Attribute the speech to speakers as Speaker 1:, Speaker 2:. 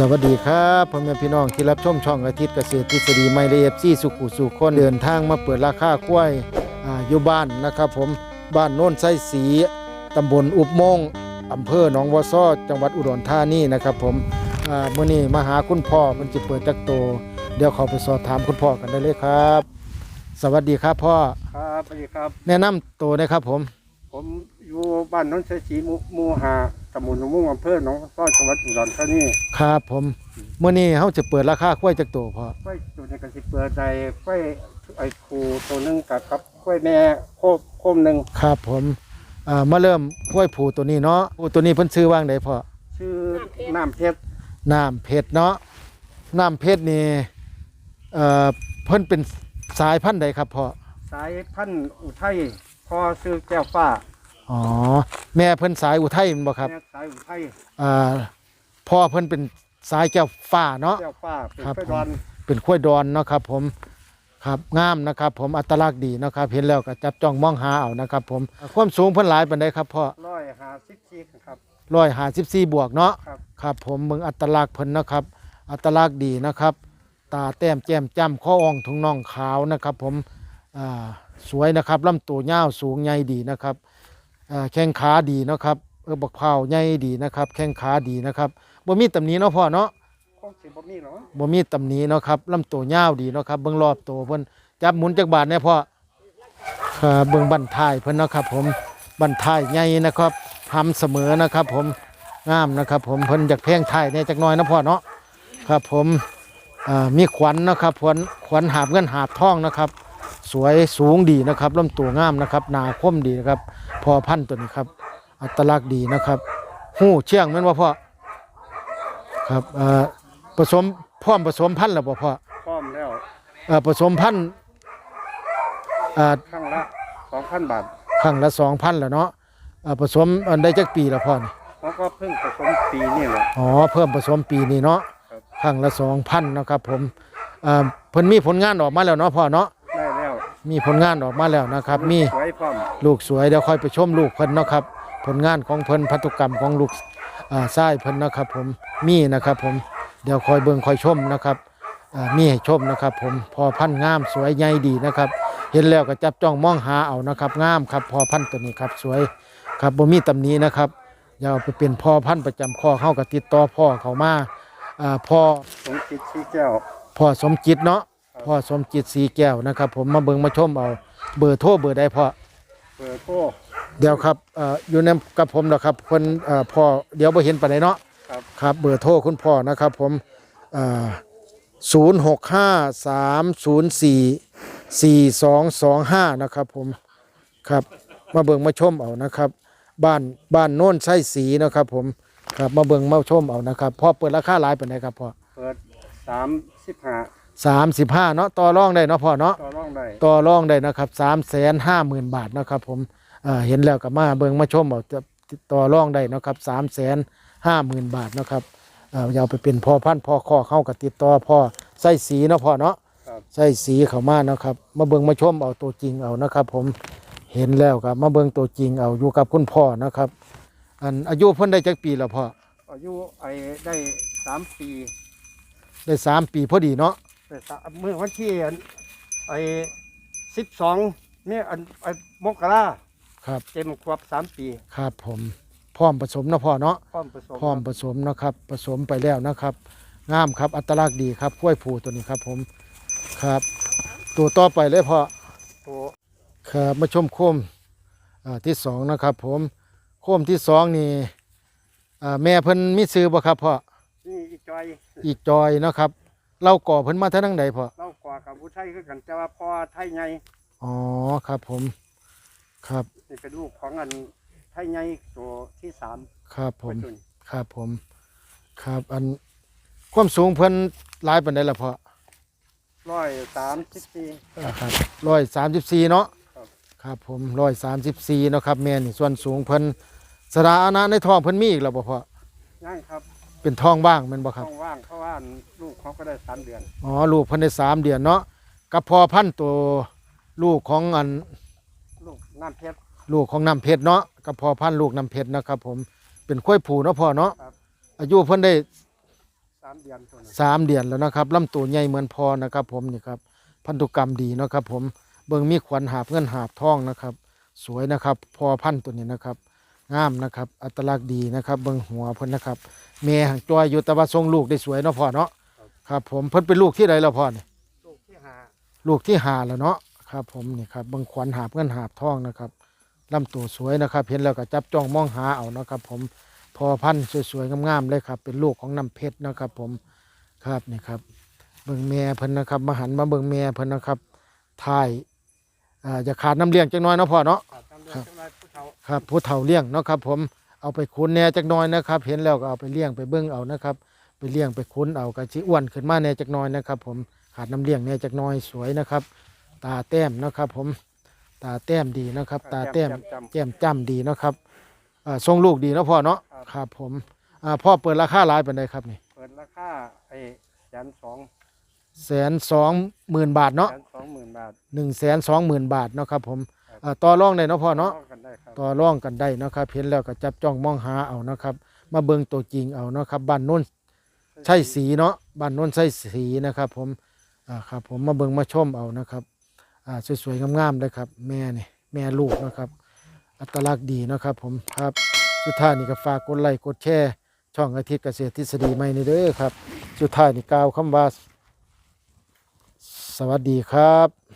Speaker 1: สวัสดีครับพ่อแม่พี่น้องที่รับชมช่องอาทิตย์เกษตรทฤษฎีไม่ละเอียดซี่สุขุสุขคนเดินทางมาเปิดราคาควายอ่าอยู่บ้านนะครับผมบ้านโน้นไส้สีตำบลอุบโมงอำเภอหนองวัวซ้อจังหวัดอุดรธานีนะครับผมอ่ามื่อนี้มาหาคุณพ่อมันจะเปิดจักโต เดี๋ยวเขาไปสอบถามคุณพ่อกันได้เลยครับ สวัสดีครับพ่อ
Speaker 2: ครับสวัสดีครับ
Speaker 1: แนะนำตัวนะครับผม
Speaker 2: ผมอยู่บ้านนนทศรีหมู่หมู่หาตำบลหนองมุ่งอำเภอหนองซ้อนจังหวัดอุดรธานี
Speaker 1: ครับผมมื่อนี้เขาจะเปิดราคาควายจักโตพ่อ
Speaker 2: กล้วยตัวในกระสิเปิดใจกล้วยไอ้ครูตัวหนึงกับกับกล้วยแม่โคบโคมหนึ่ง
Speaker 1: ครับผมอ่ามาเริ่มห้วยผูตัวนี้เนาะผูตัวนี้เพิ่นชื่อว่างไดพ่อ
Speaker 2: ชื่อน้ำเพชร
Speaker 1: น้ำเพชรเนาะน้ำเพชรนี่เอ่อเพิ่นเป็นสายพันธุ์ใดครับพ่อ
Speaker 2: สายพันธุ์อุทัย พอซื้อแก้วฟ้า
Speaker 1: อ๋อ แม่เพิ่นสายอุทัยแม่นบ่ครับ
Speaker 2: แม่สายอุทัย
Speaker 1: อ่าพ่อเพิ่นเป็นสายแก้วฟ้าเนาะ
Speaker 2: แก้วฟ้าเป็น
Speaker 1: ครับ
Speaker 2: กล้วย
Speaker 1: ผม
Speaker 2: ดอน
Speaker 1: เป็นข้วยดอนเนาะครับผมครับงามนะครับ ผมอัตลักษณ์ดีเนาะครับเห็นแล้วก็จับจ้องมองหาเอานะครับ ผมความสูงเพิ่นหลายปานใดครับพ่อ
Speaker 2: ร้อยหาสิบสี่ครับ
Speaker 1: 154บวกเนาะ
Speaker 2: ครับ
Speaker 1: ครับ ผมเมืองอัตลักษณ์เพิ่นนะครับ อัตลักษณ์ดีนะครับ ตาแต้มแจ่มจ้ำข้ออ่องถุงน่องขาวนะครับ ผมอ่า สวยนะครับลำตัวยาวสูงใหญ่ดีนะครับอ่าแข้งขาดีนะครับเออบักเผาวใหญ่ดีนะครับ แข้งขาดีนะครับบ่มีตำหนิเนาะพ่อเนาะ
Speaker 2: คงสิบ่มีหรอ
Speaker 1: บ่มีตำหนิเนาะครับลำตัวยาวดีเนาะครับเบิ่งรอบตัวเพิ่นจับหมุนจักบาทเนี่ยพ่อครับเบิ่งบั้นท้ายเพิ่นเนาะครับ ผมบั้นท้ายใหญ่นะครับทำเสมอนะครับ ผมงามนะครับ ผมเพิ่นอยากแพงท้ายเนี่ยจักหน่อยนะพ่อเนาะครับ ผมอ่ามีขวัญนะครับขวัญขวัญหาบเงินหาบทองนะครับ สวยสูงดีนะครับลำตัวงามนะครับหนาคมดีนะครับ พอพันธุ์ตัวนี้ครับ อัตลักษณ์ดีนะครับหู้เชี่ยงแม่นว่าพ่อครับเอ่อผสมพร้อมผสมพันธุ์แล้วบ่พ่อ
Speaker 2: พร้อมแล้ว
Speaker 1: เอ่อผสมพันธุ์อ่า
Speaker 2: ข้างละสองพันบาท
Speaker 1: ครั้งละสองพันแล้วเนาะเอ่อผสมอันได้จักปีแล้วพ่อนี่
Speaker 2: เขาก็เพิ่งผสมปีนี่แหละ
Speaker 1: อ๋อเพิ่มผสมปีนี้เนาะ
Speaker 2: ครับ
Speaker 1: ครั้งละสองพันนะครับ ผมเอ่อเพิ่นมีผลงานออกมาแล้วเนาะพ่อเนาะ
Speaker 2: ได้แล้ว
Speaker 1: มีผลงานออกมาแล้วนะครับ มี
Speaker 2: สวยพร้อม
Speaker 1: ลูกสวยเดี๋ยวค่อยไปชมลูกเพิ่นเนาะครับ ผลงานของเพิ่นพันธุกรรมของลูกอ่าทรายเพิ่นนะครับ ผมมีนะครับ ผมเดี๋ยวคอยเบิ่งคอยชมนะครับอ่ามีให้ชมนะครับ ผมพอพันธุ์งามสวยใหญ่ดีนะครับ เห็นแล้วก็จับจ้องมองหาเอานะครับ งามครับพอพันธุ์ตัวนี้ครับสวยครับบ่มีตำหนี้นะครับอย่าเอาไปเป็นพ่อพันธุ์ประจำข้อเข้ากับติดต่อพ่อเขามาอ่าพ่อ
Speaker 2: สมจิตชีแก้ว
Speaker 1: พ่อสมจิตเนาะ พ่อสมจิตสีแก้วนะครับ ผมมาเบิ่งมาชมเอาเบอร์โทรเบอร์ใดพ่อ
Speaker 2: เปิดโทร
Speaker 1: เดี๋ยวครับเอ่ออยู่ในกับผมนะครับเพิ่นเอ่อพ่อเดี๋ยวบ่เห็นปานใดเนาะ
Speaker 2: ครับ
Speaker 1: ครับเบอร์โทรคุณพ่อนะครับ ผมเอ่อ0653044225 นะครับผมครับมาเบิ่งมาชมเอานะครับ บ้านบ้านโน้นไส้สีนะครับ ผมครับมาเบิ่งมาชมเอานะครับพ่อเปิดราคาหลายปานใดครับพ่อ
Speaker 2: เปิดสามสิบห้า
Speaker 1: 35เนาะต่อรองได้เนาะพ่อเนาะ
Speaker 2: ต่อรองได้
Speaker 1: ต่อรองได้นะครับสามแสนห้าหมื่นบาทนะครับผมเอ่อเห็นแล้วก็มาเบิ่งมาชมเอาจะต่อรองได้นะครับสามแสนห้าหมื่นบาทนะครับเอ่ออยาเอาไปเป็นพ่อพันธุ์พ่อข้อเข้ากับติดต่อพ่อใส่สีเนาะพ่อเนาะ
Speaker 2: ครับ
Speaker 1: ใส่สีเข้ามานะครับ มาเบิ่งมาชมเอาตัวจริงเอานะครับ ผมเห็นแล้วครับ มาเบิ่งตัวจริงเอาอยู่กับคุณพ่อนะครับ อันอายุเพิ่นได้จักปีแล้วพ่อ
Speaker 2: อายุไอ้ได้สามปี
Speaker 1: ได้สามปีพอดีเนาะ
Speaker 2: ได้สาม เมื่อวันที่อันไอ้สิบสองเนี่ยอันไอ้มกรา
Speaker 1: ครับ
Speaker 2: เต็มขวบสามปี
Speaker 1: ครับผมพร้อมผสมเนาะพ่อเนาะ
Speaker 2: พร้อมผสม
Speaker 1: พร้อมผสมนะครับผสมไปแล้วนะครับงามครับอัตลักษณ์ดีครับกล้วยผูตัวนี้ครับผมครับ ตัวต่อไปเลยพ่อ
Speaker 2: ตัว
Speaker 1: ครับมาชมโคมอ่าที่สองนะครับ ผมโคมที่สองนี่อ่าแม่เพิ่นมีซื้อบ่ครับพ่อ
Speaker 2: นี่อีจอย
Speaker 1: อีกจอยเนาะครับ เราก่อเพิ่นมาทางใดพ่อ
Speaker 2: เล่ากว่ากับผู้ไทยคือกันแต่ว่าพ่อไทยไง
Speaker 1: อ๋อครับผม ครับ
Speaker 2: นี่เป็นลูกของอันไทยไงตัวที่สาม
Speaker 1: ครับผม
Speaker 2: ปัจจุบัน
Speaker 1: ครับผม ครับอันความสูงเพิ่นหลายปานใดล่ะพ่อ
Speaker 2: ร้อยสามสิบสี่
Speaker 1: ครับร้อยสามสิบสี่เนาะ
Speaker 2: ครับ
Speaker 1: ครับผมร้อยสามสิบสี่เนาะครับแม่นี่ส่วนสูงเพิ่นสระอานะในท้องเพิ่นมีอีกแล้วบ่พ่อ
Speaker 2: ย่างครับ
Speaker 1: เป็นท้องว่างแมันบ่ครับ
Speaker 2: ต้องว่างเพราะว่าลูกเขาก็ได้สามเดือน
Speaker 1: อ๋อลูกเพิ่นได้สามเดือนเนาะกับพอพันธุ์ตัวลูกของอัน
Speaker 2: ลูกน้ำเพชร
Speaker 1: ลูกของน้ำเพชรเนาะกับพอพันธุ์ลูกน้ำเพชรนะครับผมเป็นข้อยผูเนาะพ่อเนาะ
Speaker 2: ครับ
Speaker 1: อายุเพิ่นได้
Speaker 2: สามเดือนตัวนั้น
Speaker 1: สามเดือนแล้วนะครับลำตัวใหญ่เหมือนพอนะครับ ผมนี่ครับพันธุกรรมดีเนาะครับผมเบิ่งมีขวัญหาบเงินหาบทองนะครับ สวยนะครับ พอพันธุ์ตัวนี้นะครับ งามนะครับ อัตลักษณ์ดีนะครับเบิ่งหัวเพิ่นนะครับเมหังจอยอยู่แต่ว่าทรงลูกได้สวยเนาะพ่อเนาะครับ ผมเพิ่นเป็นลูกที่ใดแล้วพ่อนี่
Speaker 2: ลูกที่หา
Speaker 1: ลูกที่หาแล้วเนาะครับ ผมนี่ครับเบิ่งขวัญหาบเงินหาบทองนะครับลำตัวสวยนะครับเห็นแล้วก็จับจ้องมองหาเอานะครับ ผมพอพันธุ์สวยๆงามๆเลยครับ เป็นลูกของน้ำเพชรนะครับ ผมครับนี่ครับเบิ่งแม่เพิ่นนะครับมาหันมาเบิ่งแม่เพิ่นนะครับถ่าย อ่าจะขาดน้ำเลี้ยงจักหน้อยเนาะพ่อเนาะ
Speaker 2: ครับตามเดื
Speaker 1: ครั
Speaker 2: อน
Speaker 1: บ
Speaker 2: จังไรผู้เฒ่า
Speaker 1: ครับผู้เฒ่าเลี้ยงเนาะครับผมเอาไปคุ้นแหน่จักหน้อยนะครับ เห็นแล้วก็เอาไปเลี้ยงไปเบิ่งเอานะครับ ไปเลี้ยงไปคุ้นเอาก็สิอ้วนขึ้นมาแหน่จักหน้อยนะครับ ผมขาดน้ำเลี้ยงแหน่จักหน้อยสวยนะครับ ตาแต้มนะครับ ผมตาแต้มดีนะครับ ตาแต้ม
Speaker 2: จำ
Speaker 1: แจ่มจ้ำดีเนาะครับอ่าทรงลูกดีเนาะพ่อเนาะ
Speaker 2: ครับ
Speaker 1: ครับผมอ่าพ่อเปิดราคาหลายปานใดครับนี่
Speaker 2: เปิดราคาไอ้แสนสอง
Speaker 1: แสนสองหมื่นบาทเนาะ
Speaker 2: แสนสองหมื่นบาท
Speaker 1: หนึ่งแสนสองหมื่นบาทเนาะครับผมอ่าต่อรองได้เนาะพ่อเนาะ
Speaker 2: ต่กันได้ครับ
Speaker 1: ต่อรองกันได้เนาะครับเห็นแล้วก็จับจ้องมองหาเอานะครับ มาเบิ่งตัวจริงเอาเนาะครับบ้านโน้นใช่สีเนาะบ้านโน้นใช่สีนะครับผมอ่าครับผมมาเบิ่งมาชมเอานะครับอ่าสวยๆงามๆเลยครับแม่นี่แม่ลูกนะครับ อัตลักษณ์ดีนะครับผมครับสุดท้ายนี่ก็ฝากกดไลค์กดแชร์ช่องอาทิตย์เกษตรทฤษฎีใหม่นี่เด้อครับ สุดท้ายนี่กล่าวคำว่า สวัสดีครับ